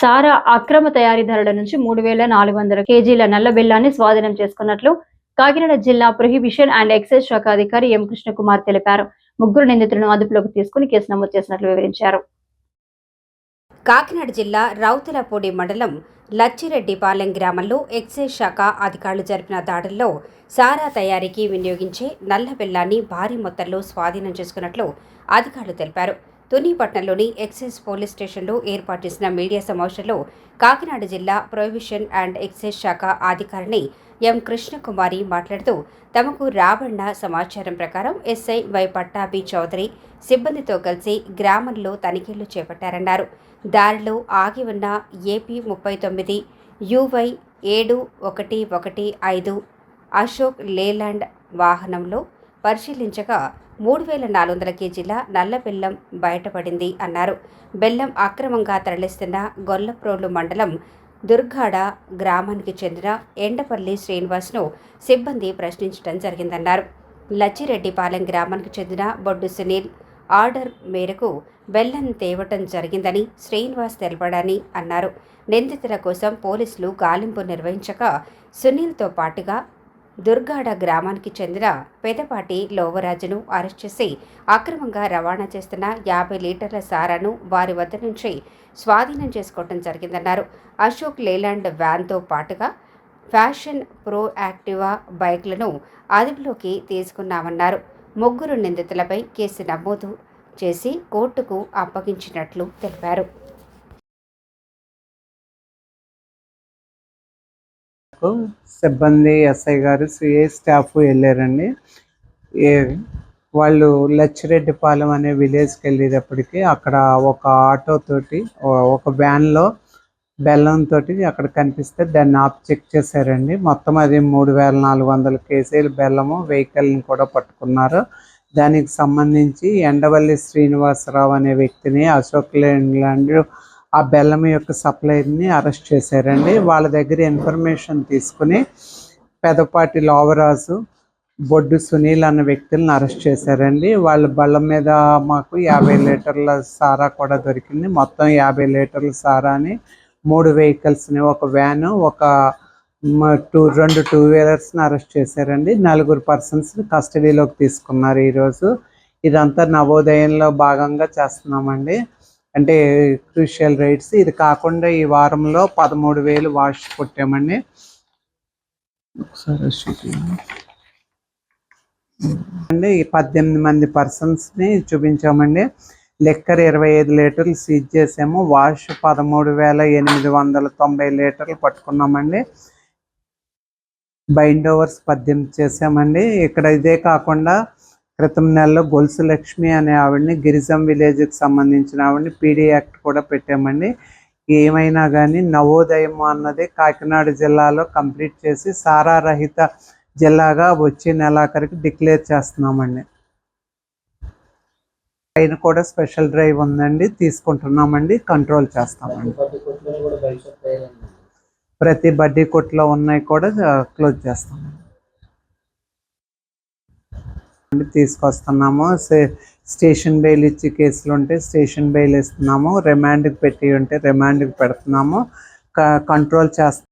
సారా అక్రమ తయారీదారుల నుంచి మూడు వేల నాలుగు వందల కేజీల నల్ల బెల్లాన్ని స్వాధీనం చేసుకున్నట్లు కాకినాడ జిల్లా ప్రొహిబిషన్ అండ్ ఎక్సైజ్ శాఖ అధికారి ఎం కృష్ణకుమార్ తెలిపారు. ముగ్గురు నిందితులను అదుపులోకి తీసుకుని కేసు నమోదు చేసినట్లు వివరించారు. కాకినాడ జిల్లా రౌతులపూడి మండలం లచ్చిరెడ్డిపాలెం గ్రామంలో ఎక్సైజ్ శాఖ అధికారులు జరిపిన దాడుల్లో సారా తయారీకి వినియోగించే నల్ల బెల్లాన్ని భారీ మొత్తంలో స్వాధీనం చేసుకున్నట్లు అధికారులు తెలిపారు. తునిపట్నంలోని ఎక్సైజ్ పోలీస్ స్టేషన్లో ఏర్పాటు చేసిన మీడియా సమావేశంలో కాకినాడ జిల్లా ప్రొహిబిషన్ అండ్ ఎక్సైజ్ శాఖ అధికారిని ఎం కృష్ణకుమారి మాట్లాడుతూ తమకు రాబడిన సమాచారం ప్రకారం ఎస్ఐ వై పట్టాభి చౌదరి సిబ్బందితో కలిసి గ్రామంలో తనిఖీలు చేపట్టారన్నారు. దారిలో ఆగి ఉన్న ఏపీ ముప్పై తొమ్మిది యువై ఏడు ఒకటి ఒకటి ఐదు అశోక్ లేలాండ్ వాహనంలో పరిశీలించగా మూడు వేల నాలుగు వందల కేజీల నల్ల బెల్లం బయటపడింది అన్నారు. బెల్లం అక్రమంగా తరలిస్తున్న గొల్లప్రోలు మండలం దుర్గాడ గ్రామానికి చెందిన ఎండపల్లి శ్రీనివాస్ను సిబ్బంది ప్రశ్నించడం జరిగిందన్నారు. లచ్చిరెడ్డిపాలెం గ్రామానికి చెందిన బొడ్డు సునీల్ ఆర్డర్ మేరకు బెల్లం తేవటం జరిగిందని శ్రీనివాస్ తెలపడని అన్నారు. నిందితుల కోసం పోలీసులు గాలింపు నిర్వహించగా సునీల్తో పాటుగా దుర్గాడ గ్రామానికి చెందిన పెదపాటి లోవరాజును అరెస్ట్ చేసి అక్రమంగా రవాణా చేస్తున్న యాభై లీటర్ల సారాను వారి వద్ద నుంచి స్వాధీనం చేసుకోవడం జరిగిందన్నారు. అశోక్ లేలాండ్ వ్యాన్తో పాటుగా ఫ్యాషన్ ప్రో యాక్టివా బైక్లను అదుపులోకి తీసుకున్నామన్నారు. ముగ్గురు నిందితులపై కేసు నమోదు చేసి కోర్టుకు అప్పగించినట్లు తెలిపారు. సిబ్బంది ఎస్ఐ గారు సిఐ స్టాఫ్ వెళ్ళారండి. ఏ వాళ్ళు లచ్చిరెడ్డిపాలెం అనే విలేజ్కి వెళ్ళేటప్పటికి అక్కడ ఒక ఆటో తోటి ఒక వ్యాన్లో బెల్లం తోటి అక్కడ కనిపిస్తే దాన్ని ఆప్ చెక్ చేశారండి. మొత్తం అది మూడు వేల నాలుగు వందల కేజీల బెల్లము వెహికల్ని కూడా పట్టుకున్నారు. దానికి సంబంధించి ఎండవల్లి శ్రీనివాసరావు అనే వ్యక్తిని అశోక్ లేండ్ ఆ బెల్లం యొక్క సప్లైని అరెస్ట్ చేశారండి. వాళ్ళ దగ్గర ఇన్ఫర్మేషన్ తీసుకుని పెదపాటి లోవరాజు బొడ్డు సునీల్ అన్న వ్యక్తులను అరెస్ట్ చేశారండి. వాళ్ళ బళ్ళ మీద మాకు యాభై లీటర్ల సారా కూడా దొరికింది. మొత్తం యాభై లీటర్ల సారాని మూడు వెహికల్స్ని ఒక వ్యాను ఒక టూ రెండు టూ వీలర్స్ని అరెస్ట్ చేశారండి. నలుగురు పర్సన్స్ని కస్టడీలోకి తీసుకున్నారు ఈరోజు. ఇదంతా నవోదయంలో భాగంగా చేస్తున్నామండి. అంటే క్రూషియల్ రైట్స్ ఇది కాకుండా ఈ వారంలో పదమూడు వేలు వాష్ కొట్టామండి. ఒకసారి. అండి ఈ పద్దెనిమిది మంది పర్సన్స్ని చూపించామండి. లెక్కర్ ఇరవై ఐదు లీటర్లు సీజ్ చేసాము. వాష్ పదమూడు వేల ఎనిమిది వందల తొంభై లీటర్లు పట్టుకున్నామండి. బైండ్ ఓవర్స్ పద్దెనిమిది చేసామండి. ఇక్కడ ఇదే కాకుండా క్రితం నెలలో గొలుసు లక్ష్మి అనే ఆవిడని గిరిజం విలేజ్కి సంబంధించిన ఆవిడని పీడీ యాక్ట్ కూడా పెట్టామండి. ఏమైనా కానీ నవోదయం అన్నది కాకినాడ జిల్లాలో కంప్లీట్ చేసి సారా రహిత జిల్లాగా వచ్చే నెలాఖరికి డిక్లేర్ చేస్తున్నామండి. పైన కూడా స్పెషల్ డ్రైవ్ ఉందండి తీసుకుంటున్నామండి కంట్రోల్ చేస్తామండి. ప్రతి బడ్డీ కొట్లో ఉన్నాయి కూడా క్లోజ్ చేస్తామండి అండి తీసుకొస్తున్నాము. స్టేషన్ బెయిల్ ఇచ్చే కేసులు ఉంటే స్టేషన్ బెయిల్ ఇస్తున్నాము. రిమాండ్కి పెట్టి ఉంటే రిమాండ్కి పెడుతున్నాము. కంట్రోల్ చేస్తాం